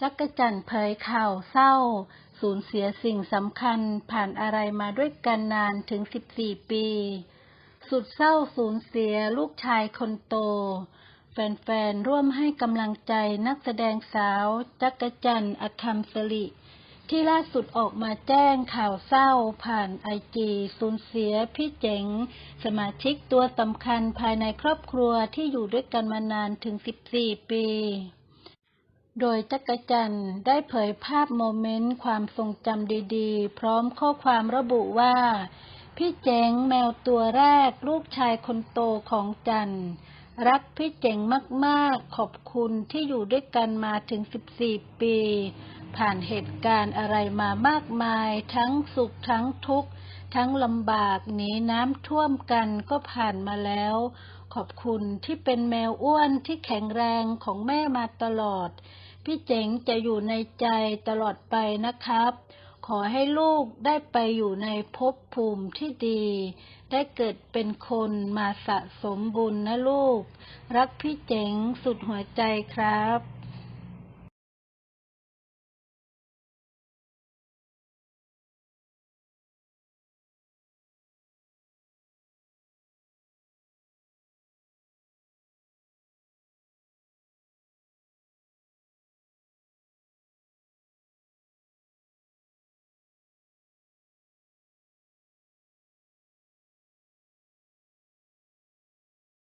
จักรจันทร์เผยข่าวเศร้า สูญเสียสิ่งสำคัญผ่านอะไรมาด้วยกันนานถึง 14 ปี สุดเศร้าสูญเสียลูกชายคนโต แฟนๆ ร่วมให้กำลังใจนักแสดงสาวจักรจันทร์อัคมสลิที่ล่าสุดออกมาแจ้งข่าวเศร้าผ่านไอจีสูญเสียพี่เจ๋ง สมาชิกตัวสำคัญภายในครอบครัวที่อยู่ด้วยกันมานานถึง 14 ปี โดยจักรจันได้เผยภาพโมเมนต์ความทรงจำดีๆ พร้อมข้อความระบุว่า พี่เจ๋งแมวตัวแรกลูกชายคนโตของจันรักพี่เจ๋งมากๆ ขอบคุณที่อยู่ด้วยกันมาถึง 14 ปี ผ่านเหตุการณ์อะไรมามากมาย ทั้งสุขทั้งทุกข์ ทั้งลำบากหนีน้ำท่วมกันก็ผ่านมาแล้ว ขอบคุณที่เป็นแมวอ้วนที่แข็งแรงของแม่มาตลอด พี่เจ๋งจะอยู่ในใจตลอดไปนะครับ ขอให้ลูกได้ไปอยู่ในภพภูมิที่ดี ได้เกิดเป็นคนมาสะสมบุญนะลูก รักพี่เจ๋งสุดหัวใจครับ